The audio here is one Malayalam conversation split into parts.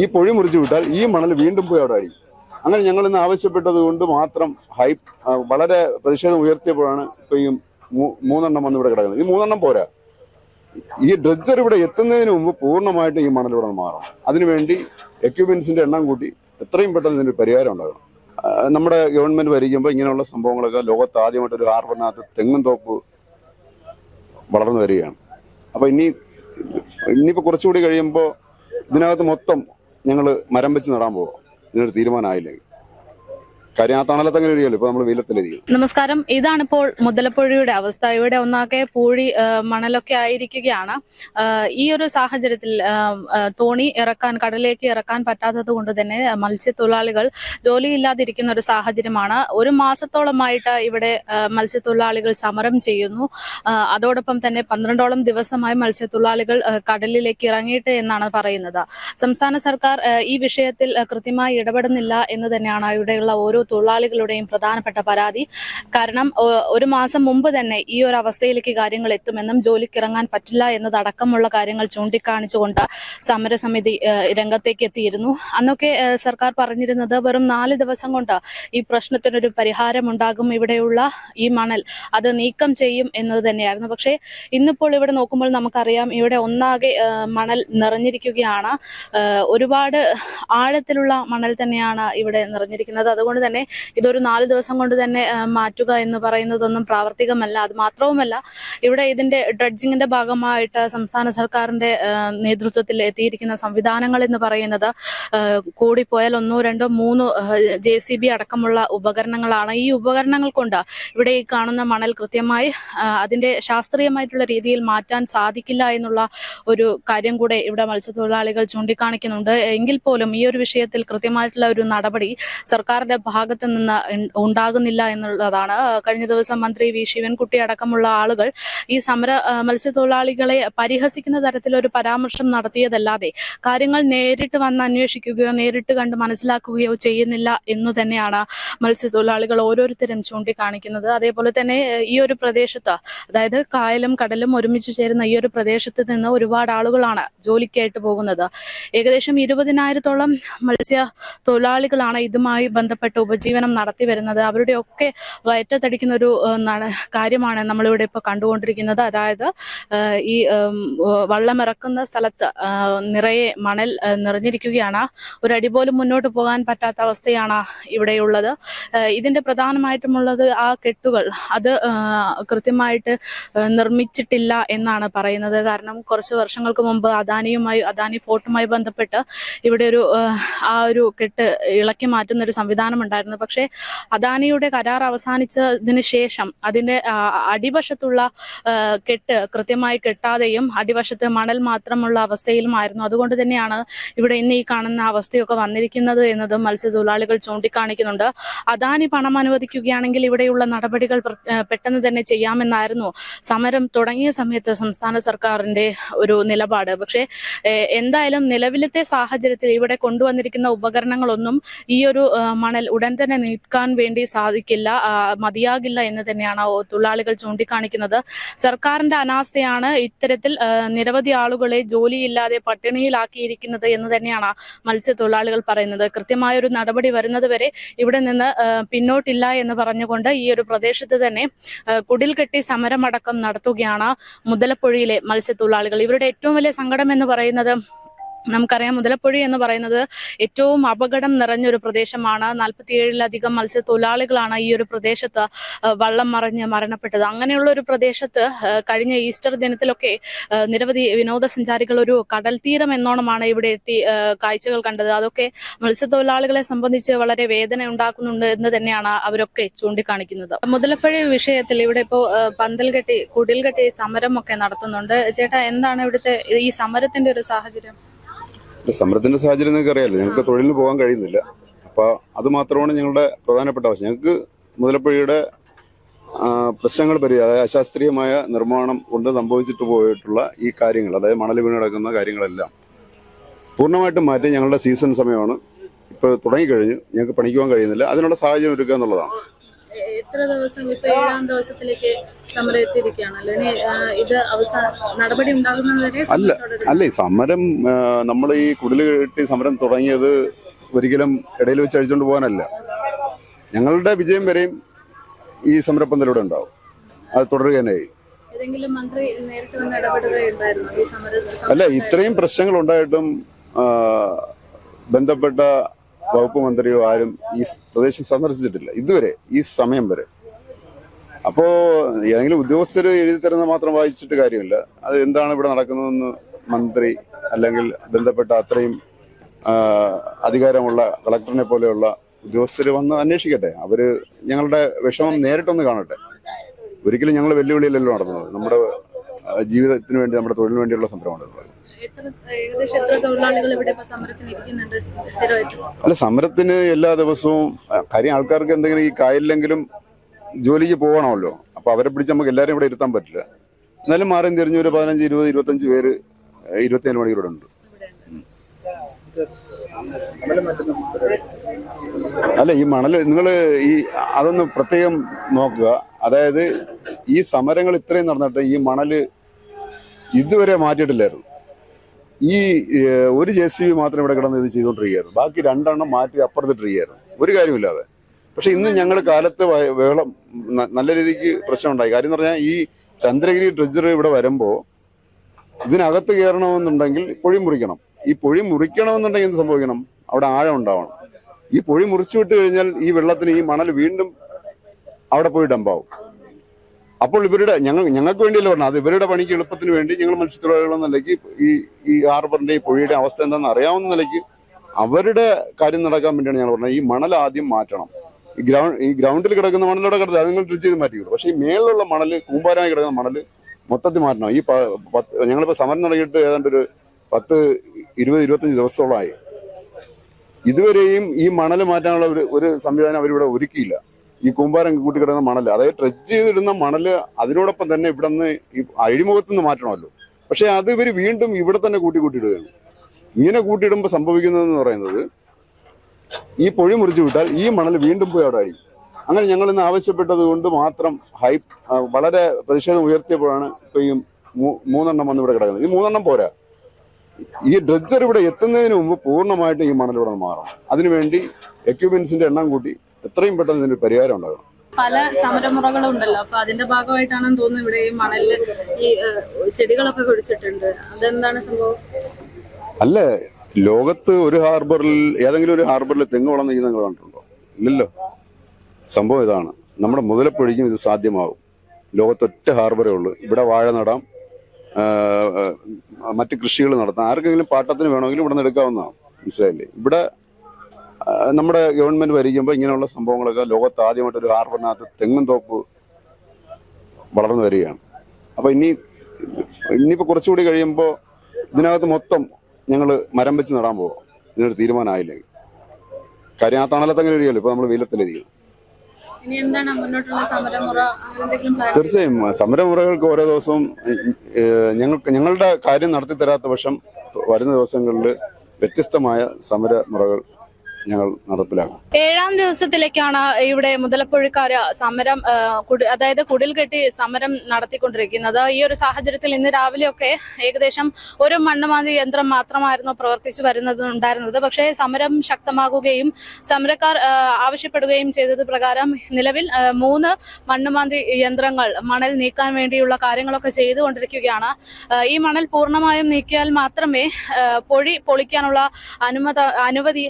ഈ പൊഴി മുറിച്ചു വിട്ടാൽ ഈ മണൽ വീണ്ടും പോയി അവിടെ അടിക്കും അങ്ങനെ ഞങ്ങൾ ഇന്ന് ആവശ്യപ്പെട്ടത് കൊണ്ട് മാത്രം ഹൈ വളരെ പ്രതിഷേധം ഉയർത്തിയപ്പോഴാണ് ഇപ്പൊ ഈ മൂന്നെണ്ണം വന്ന് ഇവിടെ കിടക്കുന്നത്. ഈ മൂന്നെണ്ണം പോരാ. ഈ ഡ്രഡ്ജർ ഇവിടെ എത്തുന്നതിന് മുമ്പ് പൂർണമായിട്ട് ഈ മണൽ ഇവിടെ മാറണം. അതിനുവേണ്ടി എക്യുപ്മെന്റ്സിന്റെ എണ്ണം കൂട്ടി എത്രയും പെട്ടെന്ന് ഇതിന് പരിഹാരം ഉണ്ടാകണം. നമ്മുടെ ഗവൺമെന്റ് ഭരിക്കുമ്പോൾ ഇങ്ങനെയുള്ള സംഭവങ്ങളൊക്കെ ലോകത്ത് ആദ്യമായിട്ട് ഒരു ഹാർബറിനകത്ത് തെങ്ങും തോപ്പ് വളർന്നു വരികയാണ്. അപ്പൊ ഇനി ഇനിയിപ്പോ കുറച്ചുകൂടി കഴിയുമ്പോൾ ഇതിനകത്ത് മൊത്തം ഞങ്ങൾ മരം വെച്ച് നടാൻ പോവാം. ഇതിനൊരു തീരുമാനമായില്ലെങ്കിൽ കാര്യം ആ തണലത്ത് എഴുതിയല്ലോ ഇപ്പൊ നമ്മൾ വെയിലത്തിലിരിക്കും നമസ്കാരം. ഇതാണിപ്പോൾ മുതലപ്പുഴയുടെ അവസ്ഥ. ഇവിടെ ഒന്നാകെ പൂഴി മണലൊക്കെ ആയിരിക്കുകയാണ്. ഈ ഒരു സാഹചര്യത്തിൽ തോണി ഇറക്കാൻ കടലിലേക്ക് ഇറക്കാൻ പറ്റാത്തത് കൊണ്ട് തന്നെ മത്സ്യത്തൊഴിലാളികൾ ജോലിയില്ലാതിരിക്കുന്ന ഒരു സാഹചര്യമാണ്. ഒരു മാസത്തോളമായിട്ട് ഇവിടെ മത്സ്യത്തൊഴിലാളികൾ സമരം ചെയ്യുന്നു. അതോടൊപ്പം തന്നെ പന്ത്രണ്ടോളം ദിവസമായി മത്സ്യത്തൊഴിലാളികൾ കടലിലേക്ക് ഇറങ്ങിയിട്ട് എന്നാണ് പറയുന്നത്. സംസ്ഥാന സർക്കാർ ഈ വിഷയത്തിൽ കൃത്യമായി ഇടപെടുന്നില്ല എന്ന് തന്നെയാണ് ഇവിടെയുള്ള ഓരോ തൊഴിലാളികളുടെയും പ്രധാനപ്പെട്ട പരാതി. കാരണം ഒരു മാസം മുമ്പ് തന്നെ ഈ ഒരു അവസ്ഥയിലേക്ക് കാര്യങ്ങൾ എത്തുമെന്നും ജോലിക്ക് ഇറങ്ങാൻ പറ്റില്ല എന്നതടക്കമുള്ള കാര്യങ്ങൾ ചൂണ്ടിക്കാണിച്ചുകൊണ്ട് സമരസമിതി രംഗത്തേക്ക് എത്തിയിരുന്നു. അന്നൊക്കെ സർക്കാർ പറഞ്ഞിരുന്നത് വെറും നാല് ദിവസം കൊണ്ട് ഈ പ്രശ്നത്തിനൊരു പരിഹാരമുണ്ടാകും. ഇവിടെയുള്ള ഈ മണൽ അത് നീക്കം ചെയ്യും എന്നത് തന്നെയായിരുന്നു. പക്ഷേ ഇന്നിപ്പോൾ ഇവിടെ നോക്കുമ്പോൾ നമുക്കറിയാം ഇവിടെ ഒന്നാകെ മണൽ നിറഞ്ഞിരിക്കുകയാണ്. ഒരുപാട് ആഴത്തിലുള്ള മണൽ തന്നെയാണ് ഇവിടെ നിറഞ്ഞിരിക്കുന്നത്. അതുകൊണ്ട് തന്നെ ഇതൊരു നാല് ദിവസം കൊണ്ട് തന്നെ മാറ്റുക എന്ന് പറയുന്നതൊന്നും പ്രാവർത്തികമല്ല. അത് മാത്രവുമല്ല ഇവിടെ ഇതിന്റെ ഡ്രഡ്ജിങ്ങിന്റെ ഭാഗമായിട്ട് സംസ്ഥാന സർക്കാരിന്റെ നേതൃത്വത്തിൽ എത്തിയിരിക്കുന്ന സംവിധാനങ്ങൾ എന്ന് പറയുന്നത് കൂടിപ്പോയാൽ ഒന്നോ രണ്ടോ മൂന്നോ ജെ സി ബി അടക്കമുള്ള ഉപകരണങ്ങളാണ്. ഈ ഉപകരണങ്ങൾ കൊണ്ട് ഇവിടെ ഈ കാണുന്ന മണൽ കൃത്യമായി അതിന്റെ ശാസ്ത്രീയമായിട്ടുള്ള രീതിയിൽ മാറ്റാൻ സാധിക്കില്ല എന്നുള്ള ഒരു കാര്യം കൂടെ ഇവിടെ മത്സ്യത്തൊഴിലാളികൾ ചൂണ്ടിക്കാണിക്കുന്നുണ്ട്. എങ്കിൽ പോലും ഈ ഒരു വിഷയത്തിൽ കൃത്യമായിട്ടുള്ള ഒരു നടപടി സർക്കാരിന്റെ ഭാഗത്ത് നിന്ന് ഉണ്ടാകുന്നില്ല എന്നുള്ളതാണ്. കഴിഞ്ഞ ദിവസം മന്ത്രി വി. ശിവൻകുട്ടി അടക്കമുള്ള ആളുകൾ ഈ സമര മത്സ്യത്തൊഴിലാളികളെ പരിഹസിക്കുന്ന തരത്തിലൊരു പരാമർശം നടത്തിയതല്ലാതെ കാര്യങ്ങൾ നേരിട്ട് വന്ന് അന്വേഷിക്കുകയോ നേരിട്ട് കണ്ട് മനസ്സിലാക്കുകയോ ചെയ്യുന്നില്ല എന്നു തന്നെയാണ് മത്സ്യത്തൊഴിലാളികൾ ഓരോരുത്തരും ചൂണ്ടിക്കാണിക്കുന്നത്. അതേപോലെ തന്നെ ഈ ഒരു പ്രദേശത്ത് അതായത് കായലും കടലും ഒരുമിച്ച് ചേരുന്ന ഈ ഒരു പ്രദേശത്ത് നിന്ന് ഒരുപാട് ആളുകളാണ് ജോലിക്കായിട്ട് പോകുന്നത്. ഏകദേശം ഇരുപതിനായിരത്തോളം മത്സ്യ തൊഴിലാളികളാണ് ഇതുമായി ബന്ധപ്പെട്ട് ഉപജീവനം നടത്തി വരുന്നത് അവരുടെയൊക്കെ വയറ്റത്തടിക്കുന്ന ഒരു കാര്യമാണ് നമ്മളിവിടെ ഇപ്പോൾ കണ്ടുകൊണ്ടിരിക്കുന്നത്. അതായത് ഈ വള്ളമിറക്കുന്ന വള്ളം സ്ഥലത്ത് നിറയെ മണൽ നിറഞ്ഞിരിക്കുകയാണ്. ഒരടി പോലും മുന്നോട്ട് പോകാൻ പറ്റാത്ത അവസ്ഥയാണ് ഇവിടെയുള്ളത്. ഇതിന്റെ പ്രധാനമായിട്ടുമുള്ളത് ആ കെട്ടുകൾ. അത് കൃത്യമായിട്ട് നിർമ്മിച്ചിട്ടില്ല എന്നാണ് പറയുന്നത്. കാരണം കുറച്ച് വർഷങ്ങൾക്ക് മുമ്പ് അദാനിയുമായി അദാനി ഫോർട്ടുമായി ബന്ധപ്പെട്ട് ഇവിടെ ഒരു ആ ഒരു കെട്ട് ഇളക്കി മാറ്റുന്ന ഒരു സംവിധാനം പക്ഷേ അദാനിയുടെ കരാർ അവസാനിച്ചതിന് ശേഷം അതിന്റെ അടിവശത്തുള്ള കെട്ട് കൃത്യമായി കെട്ടാതെയും അടിവശത്ത് മണൽ മാത്രമുള്ള അവസ്ഥയിലുമായിരുന്നു. അതുകൊണ്ട് തന്നെയാണ് ഇവിടെ ഇന്ന് ഈ കാണുന്ന അവസ്ഥയൊക്കെ വന്നിരിക്കുന്നത് എന്നതും മത്സ്യത്തൊഴിലാളികൾ ചൂണ്ടിക്കാണിക്കുന്നുണ്ട്. അദാനി പണം അനുവദിക്കുകയാണെങ്കിൽ ഇവിടെയുള്ള നടപടികൾ പെട്ടെന്ന് തന്നെ ചെയ്യാമെന്നായിരുന്നു സമരം തുടങ്ങിയ സമയത്ത് സംസ്ഥാന സർക്കാരിന്റെ ഒരു നിലപാട്. പക്ഷേ എന്തായാലും നിലവിലത്തെ സാഹചര്യത്തിൽ ഇവിടെ കൊണ്ടുവന്നിരിക്കുന്ന ഉപകരണങ്ങളൊന്നും ഈ ഒരു മണൽ ഉടൻ തന്നെ നീക്കാൻ വേണ്ടി സാധിക്കില്ല മതിയാകില്ല എന്ന് തന്നെയാണ് തൊഴിലാളികൾ ചൂണ്ടിക്കാണിക്കുന്നത്. സർക്കാരിന്റെ അനാസ്ഥയാണ് ഇത്തരത്തിൽ നിരവധി ആളുകളെ ജോലിയില്ലാതെ പട്ടിണിയിലാക്കിയിരിക്കുന്നത് എന്ന് തന്നെയാണ് മത്സ്യത്തൊഴിലാളികൾ പറയുന്നത്. കൃത്യമായ ഒരു നടപടി വരുന്നത് വരെ ഇവിടെ നിന്ന് പിന്നോട്ടില്ല എന്ന് പറഞ്ഞുകൊണ്ട് ഈ ഒരു പ്രദേശത്ത് തന്നെ കുടിൽ കെട്ടി സമരമടക്കം നടത്തുകയാണ് മുതലപ്പുഴയിലെ മത്സ്യത്തൊഴിലാളികൾ. ഇവരുടെ ഏറ്റവും വലിയ സങ്കടം എന്ന് പറയുന്നത് നമുക്കറിയാം മുതലപ്പുഴ എന്ന് പറയുന്നത് ഏറ്റവും അപകടം നിറഞ്ഞൊരു പ്രദേശമാണ്. നാൽപ്പത്തിയേഴിലധികം മത്സ്യത്തൊഴിലാളികളാണ് ഈ ഒരു പ്രദേശത്ത് വള്ളം മറിഞ്ഞ് മരണപ്പെട്ടത്. അങ്ങനെയുള്ള ഒരു പ്രദേശത്ത് കഴിഞ്ഞ ഈസ്റ്റർ ദിനത്തിലൊക്കെ നിരവധി വിനോദസഞ്ചാരികൾ ഒരു കടൽ തീരം എന്നോണമാണ് ഇവിടെ എത്തി കാഴ്ചകൾ കണ്ടത്. അതൊക്കെ മത്സ്യത്തൊഴിലാളികളെ സംബന്ധിച്ച് വളരെ വേദന ഉണ്ടാക്കുന്നുണ്ട് എന്ന് തന്നെയാണ് അവരൊക്കെ ചൂണ്ടിക്കാണിക്കുന്നത്. മുതലപ്പുഴ വിഷയത്തിൽ ഇവിടെ ഇപ്പോൾ പന്തൽ കെട്ടി കുടിൽ കെട്ടി സമരമൊക്കെ നടത്തുന്നുണ്ട്. ചേട്ടാ എന്താണ് ഇവിടുത്തെ ഈ സമരത്തിന്റെ ഒരു സാഹചര്യം? സമരത്തിന്റെ സാഹചര്യം നിങ്ങൾക്ക് അറിയാലോ. ഞങ്ങൾക്ക് തൊഴിലിന് പോകാൻ കഴിയുന്നില്ല. അപ്പോൾ അത് മാത്രമാണ് ഞങ്ങളുടെ പ്രധാനപ്പെട്ട ആവശ്യം. ഞങ്ങൾക്ക് മുതലപ്പുഴയുടെ പ്രശ്നങ്ങൾ അതായത് അശാസ്ത്രീയമായ നിർമ്മാണം കൊണ്ട് സംഭവിച്ചിട്ട് പോയിട്ടുള്ള ഈ കാര്യങ്ങൾ അതായത് മണൽ വീണ് കിടക്കുന്ന കാര്യങ്ങളെല്ലാം പൂർണമായിട്ടും മാറ്റി ഞങ്ങളുടെ സീസൺ സമയമാണ്. ഇപ്പോൾ തുടങ്ങിക്കഴിഞ്ഞു. ഞങ്ങൾക്ക് പണിക്കുവാൻ കഴിയുന്നില്ല. അതിനുള്ള സാഹചര്യം ഒരുക്കുക എന്നുള്ളതാണ്. എത്ര ദിവസം ഇപ്പൊ ഏഴാം ദിവസത്തിലേക്ക് സമരം എത്തിയിരിക്കുകയാണ്? അല്ലെങ്കിൽ ഇത് അവസാന നടപടി ഉണ്ടാകുന്നതുവരെ അല്ല അല്ലേ സമരം നമ്മൾ ഈ കുടിൽ കെട്ടി സമരം തുടങ്ങിയത് ഒരിക്കലും ഇടയിൽ വെച്ച് അഴിച്ചുകൊണ്ട് പോകാനല്ല. ഞങ്ങളുടെ വിജയം വരെയും ഈ സമരപ്പന്തലൂടെ ഉണ്ടാവും. അത് തുടരുക തന്നെ അല്ല ഇത്രയും പ്രശ്നങ്ങൾ ഉണ്ടായിട്ടും ബന്ധപ്പെട്ട വകുപ്പ് മന്ത്രിയോ ആരും ഈ പ്രദേശം സന്ദർശിച്ചിട്ടില്ല ഇതുവരെ ഈ സമയം വരെ. അപ്പോ ഏതെങ്കിലും ഉദ്യോഗസ്ഥർ എഴുതി തരുന്ന മാത്രം വായിച്ചിട്ട് കാര്യമില്ല. അത് എന്താണ് ഇവിടെ നടക്കുന്നതെന്ന് മന്ത്രി അല്ലെങ്കിൽ ബന്ധപ്പെട്ട അത്രയും അധികാരമുള്ള കളക്ടറിനെ പോലെയുള്ള ഉദ്യോഗസ്ഥർ വന്ന് അന്വേഷിക്കട്ടെ. അവർ ഞങ്ങളുടെ വിഷമം നേരിട്ടൊന്ന് കാണട്ടെ. ഒരിക്കലും ഞങ്ങൾ വെല്ലുവിളിയിലല്ലോ നടന്നത്. നമ്മുടെ ജീവിതത്തിന് വേണ്ടി നമ്മുടെ തൊഴിലിന് വേണ്ടിയുള്ള സംരംഭമാണ്. അല്ല സമരത്തിന് എല്ലാ ദിവസവും കാര്യം ആൾക്കാർക്ക് എന്തെങ്കിലും ഈ കായലിലെങ്കിലും ജോലിക്ക് പോകണമല്ലോ. അപ്പൊ അവരെ പിടിച്ച് നമുക്ക് എല്ലാവരും ഇവിടെ ഇരുത്താൻ പറ്റില്ല. എന്നാലും മാറി തിരിഞ്ഞ് ഒരു പതിനഞ്ച് ഇരുപത് ഇരുപത്തഞ്ച് പേര് ഇരുപത്തിയേഴ് മണിക്കൂർ ഉണ്ട്. അല്ല ഈ മണൽ നിങ്ങൾ ഈ അതൊന്ന് പ്രത്യേകം നോക്കുക. അതായത് ഈ സമരങ്ങൾ ഇത്രയും നടന്നിട്ട് ഈ മണൽ ഇതുവരെ മാറ്റിയിട്ടില്ലായിരുന്നു. ഈ ഒരു ജെ സി ബി മാത്രം ഇവിടെ കിടന്ന് ഇത് ചെയ്തുകൊണ്ടിരിക്കുകയായിരുന്നു ബാക്കി രണ്ടെണ്ണം മാറ്റി അപ്പുറത്തിട്ടിരിക്കുകയായിരുന്നു ഒരു കാര്യമില്ലാതെ പക്ഷെ ഇന്ന് ഞങ്ങൾ കാലത്ത് വെള്ളം വേളം നല്ല രീതിക്ക് പ്രശ്നമുണ്ടായി. കാര്യം എന്ന് പറഞ്ഞാൽ ഈ ചന്ദ്രഗിരി ഡ്രഡ്ജർ ഇവിടെ വരുമ്പോൾ ഇതിനകത്ത് കയറണമെന്നുണ്ടെങ്കിൽ പൊഴി മുറിക്കണം. ഈ പൊഴി മുറിക്കണമെന്നുണ്ടെങ്കിൽ എന്ത് സംഭവിക്കണം? അവിടെ ആഴം ഉണ്ടാവണം. ഈ പൊഴി മുറിച്ചു വിട്ട് കഴിഞ്ഞാൽ ഈ വെള്ളത്തിന് ഈ മണൽ വീണ്ടും അവിടെ പോയി ഡംപാവും അപ്പോൾ ഇവരുടെ ഞങ്ങൾ ഞങ്ങൾക്ക് വേണ്ടിയല്ല പറഞ്ഞത്. അത് ഇവരുടെ പണിക്ക് എളുപ്പത്തിന് വേണ്ടി ഞങ്ങൾ മത്സ്യത്തൊഴിലാളികൾ എന്ന നിലയ്ക്ക് ഈ ഈ ഹാർബറിന്റെ ഈ പുഴയുടെ അവസ്ഥ എന്താണെന്ന് അറിയാവുന്ന നിലയ്ക്ക് അവരുടെ കാര്യം നടക്കാൻ വേണ്ടിയാണ് ഞങ്ങൾ പറഞ്ഞത്. ഈ മണൽ ആദ്യം മാറ്റണം. ഈ ഗ്രൗണ്ട് ഈ ഗ്രൗണ്ടിൽ കിടക്കുന്ന മണലോടെ കിടന്നത് അത് നിങ്ങൾ ഡ്രിച്ച് ചെയ്ത് മാറ്റിക്കിടും പക്ഷേ ഈ മേളിലുള്ള മണൽ കൂമ്പാരമായി കിടക്കുന്ന മണൽ മൊത്തത്തിൽ മാറ്റണം. ഈ പത്ത് ഞങ്ങളിപ്പോൾ സമരം തുടങ്ങിയിട്ട് ഏതാണ്ട് ഒരു പത്ത് ഇരുപത് ഇരുപത്തഞ്ച് ദിവസത്തോളമായി. ഇതുവരെയും ഈ മണൽ മാറ്റാനുള്ള ഒരു ഒരു സംവിധാനം അവരിവിടെ ഒരുക്കിയില്ല. ഈ കൂമ്പാരം കൂട്ടിക്കിടക്കുന്ന മണൽ അതായത് ട്രെച്ച് ചെയ്തിടുന്ന മണൽ അതിനോടൊപ്പം തന്നെ ഇവിടെ നിന്ന് ഈ അഴിമുഖത്ത് നിന്ന് മാറ്റണമല്ലോ. പക്ഷെ അത് ഇവർ വീണ്ടും ഇവിടെ തന്നെ കൂട്ടി കൂട്ടിയിടുകയാണ്. ഇങ്ങനെ കൂട്ടിയിടുമ്പോൾ സംഭവിക്കുന്നതെന്ന് പറയുന്നത് ഈ പൊഴി മുറിച്ചു വിട്ടാൽ ഈ മണൽ വീണ്ടും പോയി അവിടെ അഴിക്കും അങ്ങനെ ഞങ്ങൾ ഇന്ന് ആവശ്യപ്പെട്ടത് കൊണ്ട് മാത്രം ഹൈ വളരെ പ്രതിഷേധം ഉയർത്തിയപ്പോഴാണ് ഇപ്പൊ ഈ മൂന്നെണ്ണം വന്ന് ഇവിടെ കിടക്കുന്നത്. ഈ മൂന്നെണ്ണം പോരാ. ഈ ഡ്രഡ്ജർ ഇവിടെ എത്തുന്നതിന് മുമ്പ് പൂർണമായിട്ടും ഈ മണൽ ഇവിടെ മാറണം. അതിനുവേണ്ടി എക്യുപ്മെന്റ്സിന്റെ എണ്ണം കൂട്ടി എത്രയും പെട്ടെന്ന് ഇതിന് പരിഹാരം ഉണ്ടാകണം. പല സമരമുറകളും ഉണ്ടല്ലോ അപ്പൊ അതിന്റെ ഭാഗമായിട്ടാണെന്ന് തോന്നുന്നു ഇവിടെ ഈ മണലിൽ ഈ ചെടികളൊക്കെ കുഴിച്ചിട്ടുണ്ട്. അതെന്താണ് സംഭവം? അല്ല ലോകത്ത് ഒരു ഹാർബറിൽ ഏതെങ്കിലും ഒരു ഹാർബറിൽ തെങ്ങ് വളർന്നു നിങ്ങൾ കണ്ടിട്ടുണ്ടോ? ഇല്ലല്ലോ. സംഭവം ഇതാണ്. നമ്മുടെ മുതലപ്പൊഴിക്കും ഇത് സാധ്യമാവും ലോകത്തൊറ്റ ഹാർബറേ ഉള്ളൂ. ഇവിടെ വാഴ നടാം മറ്റ് കൃഷികൾ നടത്താം. ആർക്കെങ്കിലും പാട്ടത്തിന് വേണമെങ്കിലും ഇവിടെ നിന്ന് എടുക്കാവുന്നതാണ്. മനസ്സിലായില്ലേ? ഇവിടെ നമ്മുടെ ഗവൺമെന്റ് ഭരിക്കുമ്പോൾ ഇങ്ങനെയുള്ള സംഭവങ്ങളൊക്കെ ലോകത്ത് ആദ്യമായിട്ട് ഒരു ഹാർബറിനകത്ത് തെങ്ങും തോപ്പ് വളർന്നു വരികയാണ്. അപ്പൊ ഇനി ഇനിയിപ്പോ കുറച്ചുകൂടി കഴിയുമ്പോൾ ഇതിനകത്ത് മൊത്തം ഞങ്ങൾ മരം വെച്ച് നടാൻ പോകും ഇതിനൊരു തീരുമാനമായില്ലെങ്കിൽ കാര്യം ആ തണലത്ത് അങ്ങനെ ഇരിക്കുമല്ലോ ഇപ്പൊ നമ്മൾ വെയിലത്തിലിരിക്കും തീർച്ചയായും. സമരമുറകൾക്ക് ഓരോ ദിവസവും ഞങ്ങൾ ഞങ്ങൾക്ക് ഞങ്ങളുടെ കാര്യം നടത്തി തരാത്ത പക്ഷം വരുന്ന ദിവസങ്ങളിൽ വ്യത്യസ്തമായ സമരമുറകൾ ഞങ്ങൾ നടപ്പിലാക്കും. ഏഴാം ദിവസത്തിലേക്കാണ് ഇവിടെ മുതലപ്പുഴക്കാര് സമരം അതായത് കുടിൽ കെട്ടി സമരം നടത്തിക്കൊണ്ടിരിക്കുന്നത്. ഈ ഒരു സാഹചര്യത്തിൽ ഇന്ന് രാവിലെയൊക്കെ ഏകദേശം ഒരു മണ്ണുമാന്തി യന്ത്രം മാത്രമായിരുന്നു പ്രവർത്തിച്ചു വരുന്നത് ഉണ്ടായിരുന്നത് പക്ഷേ സമരം ശക്തമാകുകയും സമരക്കാർ ആവശ്യപ്പെടുകയും ചെയ്തത് പ്രകാരം നിലവിൽ മൂന്ന് മണ്ണുമാന്തി യന്ത്രങ്ങൾ മണൽ നീക്കാൻ വേണ്ടിയുള്ള കാര്യങ്ങളൊക്കെ ചെയ്തുകൊണ്ടിരിക്കുകയാണ്. ഈ മണൽ പൂർണമായും നീക്കിയാൽ മാത്രമേ പൊഴി പൊളിക്കാനുള്ള അനുമത അനുമതി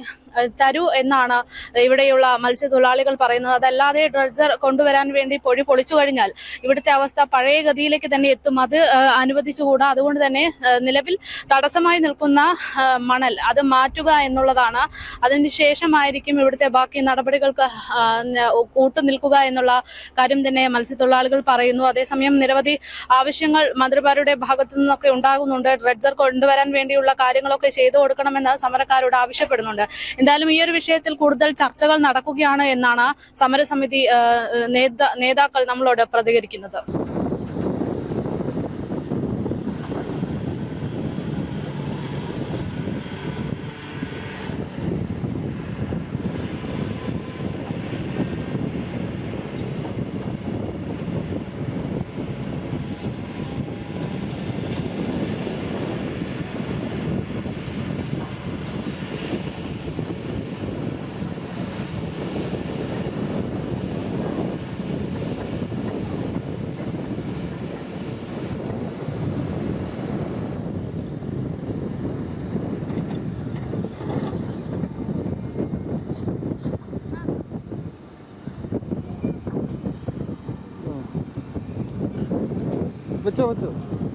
തരൂ എന്നാണ് ഇവിടെയുള്ള മത്സ്യത്തൊഴിലാളികൾ പറയുന്നത്. അതല്ലാതെ ഡ്രഡ്ജർ കൊണ്ടുവരാൻ വേണ്ടി പൊഴി പൊളിച്ചു കഴിഞ്ഞാൽ ഇവിടുത്തെ അവസ്ഥ പഴയ ഗതിയിലേക്ക് തന്നെ എത്തും. അത് അനുവദിച്ചുകൂടാ. അതുകൊണ്ട് തന്നെ നിലവിൽ തടസ്സമായി നിൽക്കുന്ന മണൽ അത് മാറ്റുക എന്നുള്ളതാണ്. അതിന് ശേഷമായിരിക്കും ഇവിടുത്തെ ബാക്കി നടപടികൾക്ക് കൂട്ടു നിൽക്കുക എന്നുള്ള കാര്യം തന്നെ മത്സ്യത്തൊഴിലാളികൾ പറയുന്നു. അതേസമയം നിരവധി ആവശ്യങ്ങൾ മന്ത്രിമാരുടെ ഭാഗത്തു നിന്നൊക്കെ ഉണ്ടാകുന്നുണ്ട്. ഡ്രഡ്ജർ കൊണ്ടുവരാൻ വേണ്ടിയുള്ള കാര്യങ്ങളൊക്കെ ചെയ്തു കൊടുക്കണമെന്ന് സമരക്കാരോട് ആവശ്യപ്പെടുന്നുണ്ട്. എന്തായാലും ഈ ഒരു വിഷയത്തിൽ കൂടുതൽ ചർച്ചകൾ നടക്കുകയാണ് എന്നാണ് സമരസമിതി നേതാ- നേതാക്കൾ നമ്മളോട് പ്രതികരിക്കുന്നത്. വെച്ചോ വെച്ചോ